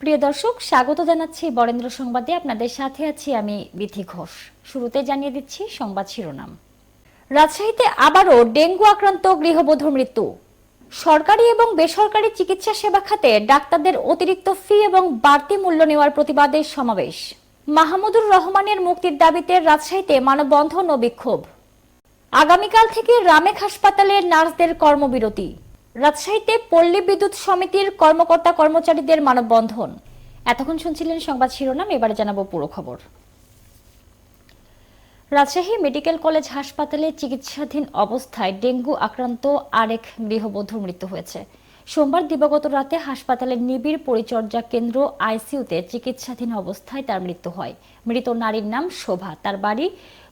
প্রিয় দর্শক, স্বাগত জানাচ্ছি বরেন্দ্র সংবাদে। আপনাদের সাথে আছি আমি বিথি ঘোষ। শুরুতে জানিয়ে দিচ্ছি সংবাদ শিরোনাম। রাজশাহীতে আবারও ডেঙ্গু আক্রান্ত গৃহবধূর মৃত্যু। সরকারি এবং বেসরকারি চিকিৎসা সেবা খাতে ডাক্তারদের অতিরিক্ত ফি এবং বাড়তি মূল্য নেওয়ার প্রতিবাদে সমাবেশ। মাহমুদুর রহমানের মুক্তির দাবিতে রাজশাহীতে মানববন্ধন ও বিক্ষোভ। আগামীকাল থেকে রামেক হাসপাতালের নার্সদের কর্মবিরতি। রাজশাহীতে পল্লী বিদ্যুৎ সমিতির কর্মকর্তা কর্মচারীদের মানববন্ধন। এতক্ষণ শুনছিলেন সংবাদ শিরোনাম, এবারে জানাব পুরো খবর। রাজশাহী মেডিকেল কলেজ হাসপাতালে চিকিৎসাধীন অবস্থায় ডেঙ্গু আক্রান্ত আরেক গৃহবধূর মৃত্যু হয়েছে। সোমবার দিবাগত রাতে হাসপাতালের নিবিড় পরিচর্যা কেন্দ্র আইসিইউতে চিকিৎসাধীন অবস্থায় তার মৃত্যু হয়। মৃত নারীর নাম শোভা, তার বাড়ি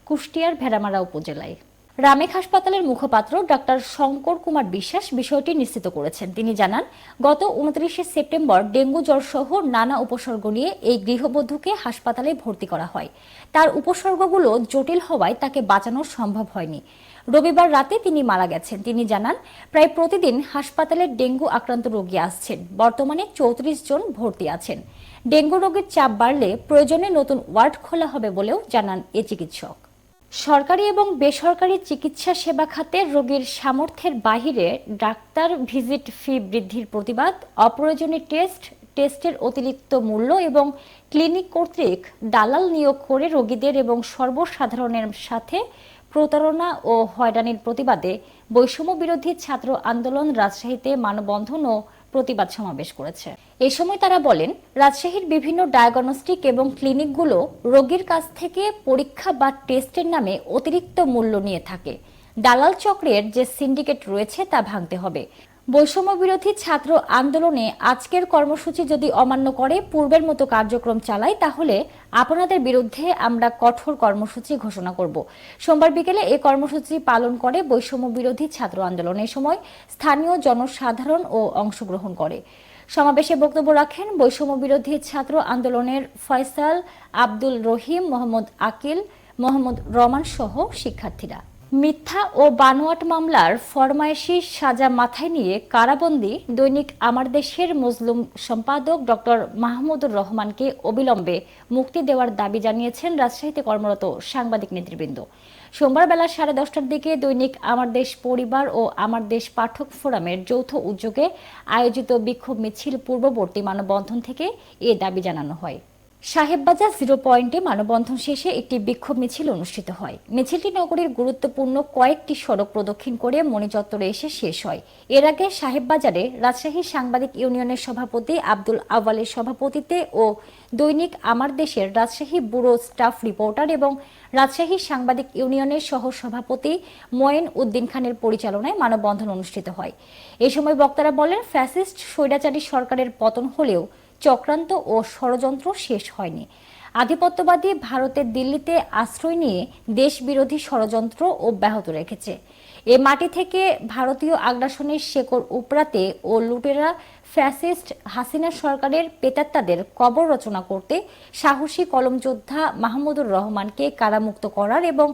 কুষ্টিয়ার ভেড়ামারা উপজেলায়। রামেক হাসপাতালের মুখপাত্র ডাক্তার শঙ্কর কুমার বিশ্বাস বিষয়টি নিশ্চিত করেছেন। তিনি জানান, গত উনত্রিশে সেপ্টেম্বর ডেঙ্গু জ্বর সহ নানা উপসর্গ নিয়ে এই গৃহবধূকে হাসপাতালে ভর্তি করা হয়। তার উপসর্গগুলো জটিল হওয়ায় তাকে বাঁচানো সম্ভব হয়নি। রবিবার রাতে তিনি মারা গেছেন। তিনি জানান, প্রায় প্রতিদিন হাসপাতালে ডেঙ্গু আক্রান্ত রোগী আসছেন। বর্তমানে চৌত্রিশ জন ভর্তি আছেন। ডেঙ্গু রোগের চাপ বাড়লে প্রয়োজনে নতুন ওয়ার্ড খোলা হবে বলেও জানান এ চিকিৎসক। সরকারি এবং বেসরকারি চিকিৎসা সেবা খাতে রোগীর সামর্থ্যের বাহিরে ডাক্তার ভিজিট ফি বৃদ্ধির প্রতিবাদ, অপ্রয়োজনীয় টেস্ট, টেস্টের অতিরিক্ত মূল্য এবং ক্লিনিক কর্তৃক দালাল নিয়োগ করে রোগীদের এবং সর্বসাধারণের সাথে প্রতারণা ও হয়রানির প্রতিবাদে বৈষম্য বিরোধী ছাত্র আন্দোলন রাজশাহীতে মানববন্ধন ও প্রতিবাদ সমাবেশ করেছে। এ সময় তারা বলেন, রাজশাহীর বিভিন্ন ডায়াগনস্টিক এবং ক্লিনিকগুলো রোগীর কাছ থেকে পরীক্ষা বা টেস্টের নামে অতিরিক্ত মূল্য নিয়ে থাকে। দালাল চক্রের যে সিন্ডিকেট রয়েছে তা ভাঙতে হবে। বৈষম্য বিরোধী ছাত্র আন্দোলনে আজকের কর্মসূচি যদি অমান্য করে পূর্বের মতো কার্যক্রম চালায় তাহলে আপনাদের বিরুদ্ধে আমরা কঠোর কর্মসূচি ঘোষণা করব। সোমবার বিকেলে এই কর্মসূচি পালন করে বৈষম্য বিরোধী ছাত্র আন্দোলন এ সময় স্থানীয় জনসাধারণ ও অংশগ্রহণ করে। সমাবেশে বক্তব্য রাখেন বৈষম্য বিরোধী ছাত্র আন্দোলনের ফয়সাল আব্দুল রহিম, মোহাম্মদ আকিল, মোহাম্মদ রমান সহ শিক্ষার্থীরা। মিথ্যা ও বানোয়াট মামলার ফরমায়েশি সাজা মাথায় নিয়ে কারাবন্দি দৈনিক আমার দেশের মজলুম সম্পাদক ডক্টর মাহমুদুর রহমানকে অবিলম্বে মুক্তি দেওয়ার দাবি জানিয়েছেন রাজশাহীতে কর্মরত সাংবাদিক নেতৃবৃন্দ। সোমবার বেলা সাড়ে দশটার দিকে দৈনিক আমার দেশ পরিবার ও আমার দেশ পাঠক ফোরামের যৌথ উদ্যোগে আয়োজিত বিক্ষোভ মিছিল পূর্ববর্তী মানববন্ধন থেকে এ দাবি জানানো হয়। সাহেববাজার জিরো পয়েন্টে মানববন্ধন শেষে একটি বিক্ষোভ মিছিল অনুষ্ঠিত হয়। মিছিলটি নগরীর গুরুত্বপূর্ণ কয়েকটি সড়ক প্রদক্ষিণ করে মণি চত্বরে এসে শেষ হয়। এর আগে সাহেববাজারে রাজশাহী সাংবাদিক ইউনিয়নের সভাপতি আব্দুল আওয়ালের সভাপতিত্বে ও দৈনিক আমার দেশের রাজশাহী ব্যুরো স্টাফ রিপোর্টার এবং রাজশাহী সাংবাদিক ইউনিয়নের সহ সভাপতি ময়েন উদ্দিন খানের পরিচালনায় মানববন্ধন অনুষ্ঠিত হয়। এ সময় বক্তারা বলেন, ফ্যাসিস্ট, স্বৈরাচারী সরকারের পতন হলেও চক্রান্ত ও ষড়যন্ত্র শেষ হয়নি। আধিপত্যবাদী ভারতের দিল্লিতে আশ্রয় নিয়ে দেশবিরোধী ষড়যন্ত্র অব্যাহত রেখেছে। এ মাটি থেকে ভারতীয় আগ্রাসনের শেকড় উপড়াতে ও লুটেরা ফ্যাসিস্ট হাসিনা সরকারের পেতাত্তাদের কবর রচনা করতে সাহসী কলম যোদ্ধা মাহমুদুর রহমানকে কারামুক্ত করার এবং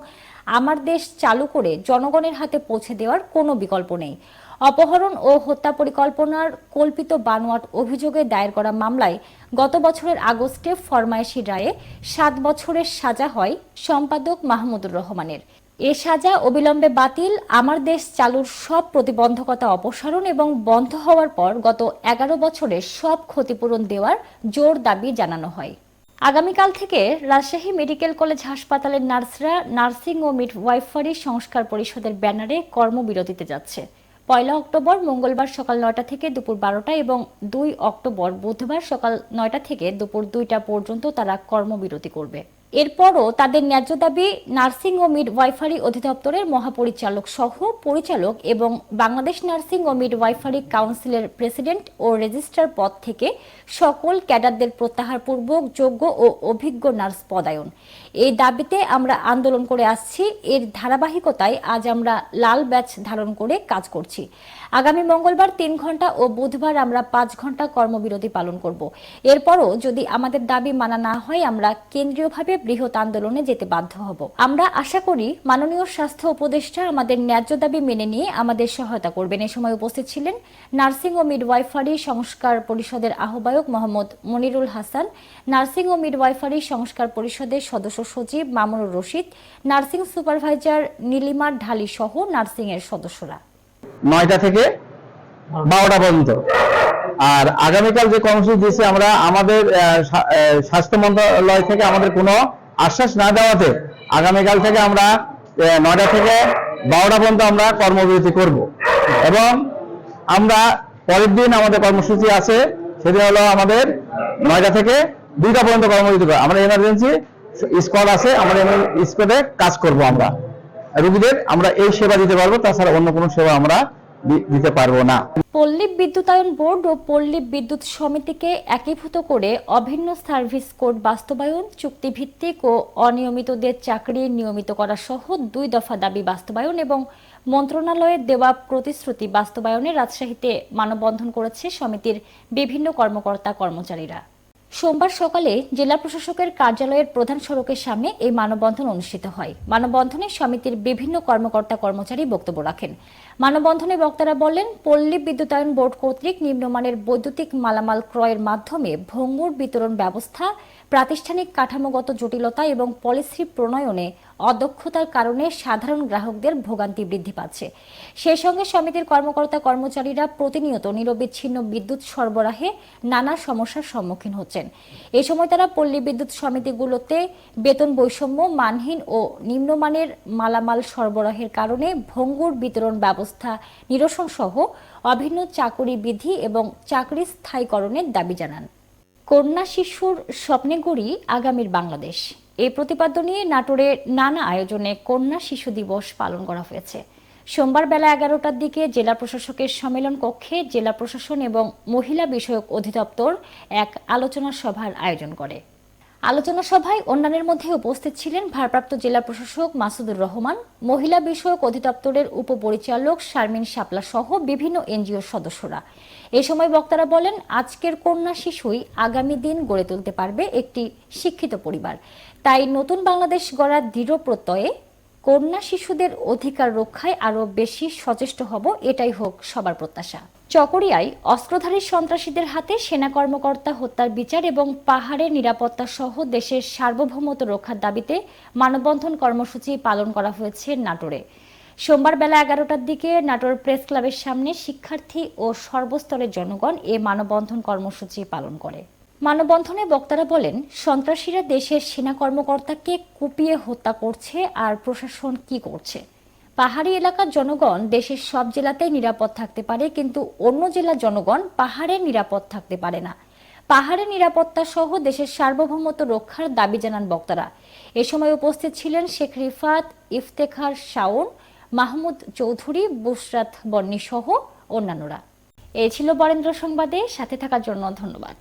আমার দেশ চালু করে জনগণের হাতে পৌঁছে দেওয়ার কোনো বিকল্প নেই। অপহরণ ও হত্যা পরিকল্পনার কল্পিত বানোয়াট অভিযোগে দায়ের করা মামলায় গত বছরের আগস্টে ফরমায়েশি রায়ে সাত বছরের সাজা হয় সম্পাদক মাহমুদুর রহমানের। এ সাজা অবিলম্বে বাতিল, আমার দেশ চালুর সব প্রতিবন্ধকতা অপসারণ এবং বন্ধ হওয়ার পর গত এগারো বছরের সব ক্ষতিপূরণ দেওয়ার জোর দাবি জানানো হয়। আগামীকাল থেকে রাজশাহী মেডিকেল কলেজ হাসপাতালের নার্সরা নার্সিং ও মিডওয়াইফারি সংস্কার পরিষদের ব্যানারে কর্মবিরতিতে যাচ্ছে। পয়লা অক্টোবর মঙ্গলবার সকাল নয়টা থেকে দুপুর বারোটা এবং দুই অক্টোবর বুধবার সকাল নয়টা থেকে দুপুর দুইটা পর্যন্ত তারা কর্মবিরতি করবে। এরপরও তাদের ন্যায্য দাবি নার্সিং ও মিডওয়াইফারি অধিদপ্তরের মহাপরিচালক সহ পরিচালক এবং বাংলাদেশ নার্সিং ও মিডওয়াইফারি কাউন্সিলের প্রেসিডেন্ট ও রেজিস্ট্রার পদ থেকে সকল ক্যাডারদের প্রত্যাহারপূর্বক যোগ্য ও অভিজ্ঞ নার্স পদায়ন। এই দাবিতে আমরা আন্দোলন করে আসছি। এর ধারাবাহিকতায় আজ আমরা লাল ব্যাচ ধারণ করে কাজ করছি। আগামী মঙ্গলবার তিন ঘণ্টা ও বুধবার আমরা পাঁচ ঘণ্টা কর্মবিরতি পালন করব। এরপরও যদি আমাদের দাবি মানা না হয়, আমরা কেন্দ্রীয়ভাবে বৃহৎ আন্দোলনে যেতে বাধ্য হব। আমরা আশা করি মাননীয় স্বাস্থ্য উপদেষ্টা আমাদের ন্যায্য দাবি মেনে নিয়ে আমাদের সহায়তা করবেন। এ সময় উপস্থিত ছিলেন নার্সিং ও মিডওয়াইফারি সংস্কার পরিষদের আহ্বায়ক মোহাম্মদ মনিরুল হাসান, নার্সিং ও মিডওয়াইফারি সংস্কার পরিষদের সদস্য সচিব মামুনুর রশিদ, নার্সিং সুপারভাইজার নীলিমার ঢালি সহ নার্সিং এর সদস্যরা। নয়টা থেকে বারোটা পর্যন্ত। আর আগামীকাল যে কর্মসূচি দিয়েছি আমরা, আমাদের স্বাস্থ্য মন্ত্রণালয় থেকে আমাদের কোনো আশ্বাস না দেওয়াতে আগামীকাল থেকে আমরা নয়টা থেকে বারোটা পর্যন্ত আমরা কর্মবিরতি করব। এবং আমরা পরের দিন আমাদের কর্মসূচি আছে সেদিন হলো আমাদের নয়টা থেকে দুইটা পর্যন্ত কর্মবিরতি করব আমরা এমার্জেন্সি স্কোয়াড আছে আমরা স্কোয়াডে কাজ করব আমরা। রুগীদের আমরা এই সেবা দিতে পারব, তাছাড়া অন্য কোনো সেবা আমরা দিতে পারব না। পল্লী বিদ্যুতায়ন বোর্ড ও পল্লী বিদ্যুৎ সমিতিকে একীভূত করে অভিন্ন সার্ভিস কোড বাস্তবায়ন, চুক্তিভিত্তিক ও অনিয়মিতদের চাকরি নিয়মিত করা সহ দুই দফা দাবি বাস্তবায়ন এবং মন্ত্রণালয়ের দেওয়া প্রতিশ্রুতি বাস্তবায়নে রাজশাহীতে মানববন্ধন করেছে সমিতির বিভিন্ন কর্মকর্তা কর্মচারীরা সোমবার সকালে জেলা প্রশাসকের কার্যালয়ের প্রধান সড়কের সামনে এই মানববন্ধন অনুষ্ঠিত হয়। মানববন্ধনে সমিতির বিভিন্ন কর্মকর্তা কর্মচারী বক্তব্য রাখেন। মানববন্ধনে বক্তারা বলেন, পল্লী বিদ্যুতায়ন বোর্ড কর্তৃক নিম্নমানের বৈদ্যুতিক মালামাল ক্রয়ের মাধ্যমে ভঙ্গুর বিতরণ ব্যবস্থা প্রাতিষ্ঠানিক কাঠামোগত জটিলতা এবং পলিসি প্রণয়নে অদক্ষতার কারণে সাধারণ গ্রাহকদের ভোগান্তি বৃদ্ধি পাচ্ছে। সেই সঙ্গে সমিতির কর্মকর্তা কর্মচারীরা প্রতিনিয়ত নিরবিচ্ছিন্ন বিদ্যুৎ সরবরাহে নানা সমস্যার সম্মুখীন হচ্ছেন। এ সময় তারা পল্লী বিদ্যুৎ সমিতিগুলোতে বেতন বৈষম্য, মানহীন ও নিম্নমানের মালামাল সরবরাহের কারণে ভঙ্গুর বিতরণ ব্যবস্থা নিরসন সহ অভিন্ন চাকুরি বিধি এবং চাকরি স্থায়ীকরণের দাবি জানান। কন্যা শিশুর স্বপ্নে গড়ি আগামীর বাংলাদেশ। এই প্রতিপাদ্য নিয়ে নাটোরে নানা আয়োজনে কন্যা শিশু দিবস পালন করা হয়েছে। সোমবার বেলা এগারোটার দিকে জেলা প্রশাসকের সম্মেলন কক্ষে জেলা প্রশাসন এবং মহিলা বিষয়ক অধিদপ্তর এক আলোচনা সভার আয়োজন করে। আলোচনা সভায় অন্যান্যের মধ্যে উপস্থিত ছিলেন ভারপ্রাপ্ত জেলা প্রশাসক মাসুদুর রহমান, মহিলা বিষয়ক অধিদপ্তরের উপপরিচালক শারমিন শাপলা সহ বিভিন্ন এনজিওর সদস্যরা। এ সময় বক্তারা বলেন, আজকের কন্যা শিশুই আগামী দিন গড়ে তুলতে পারবে একটি শিক্ষিত পরিবার। তাই নতুন বাংলাদেশ গড়ার দৃঢ় প্রত্যয়ে কন্যা শিশুদের অধিকার রক্ষায় আরও বেশি সচেষ্ট হব, এটাই হোক সবার প্রত্যাশা। চকরিয়ায় অস্ত্রধারী সন্ত্রাসীদের হাতে সেনা কর্মকর্তা হত্যার বিচার এবং পাহাড়ের নিরাপত্তা সহ দেশের সার্বভৌমত্ব রক্ষার দাবিতে মানববন্ধন কর্মসূচি পালন করা হয়েছে নাটোরে। সোমবার বেলা এগারোটার দিকে নাটোর প্রেস ক্লাবের সামনে শিক্ষার্থী ও সর্বস্তরের জনগণ এ মানববন্ধন কর্মসূচি পালন করে। মানববন্ধনে বক্তারা বলেন, সন্ত্রাসীরা দেশের সেনা কর্মকর্তাকে কুপিয়ে হত্যা করছে আর প্রশাসন কি করছে? পাহাড়ি এলাকার জনগণ দেশের সব জেলাতেই নিরাপদ থাকতে পারে, কিন্তু অন্য জেলার জনগণ পাহাড়ে নিরাপদ থাকতে পারে না। পাহাড়ের নিরাপত্তা সহ দেশের সার্বভৌমত্ব রক্ষার দাবি জানান বক্তারা। এ সময় উপস্থিত ছিলেন শেখ রিফাত, ইফতেখার শাওন, মাহমুদ চৌধুরী, বুসরাত বন্নি সহ অন্যান্যরা। এ ছিল বরেন্দ্র সংবাদে, সাথে থাকার জন্য ধন্যবাদ।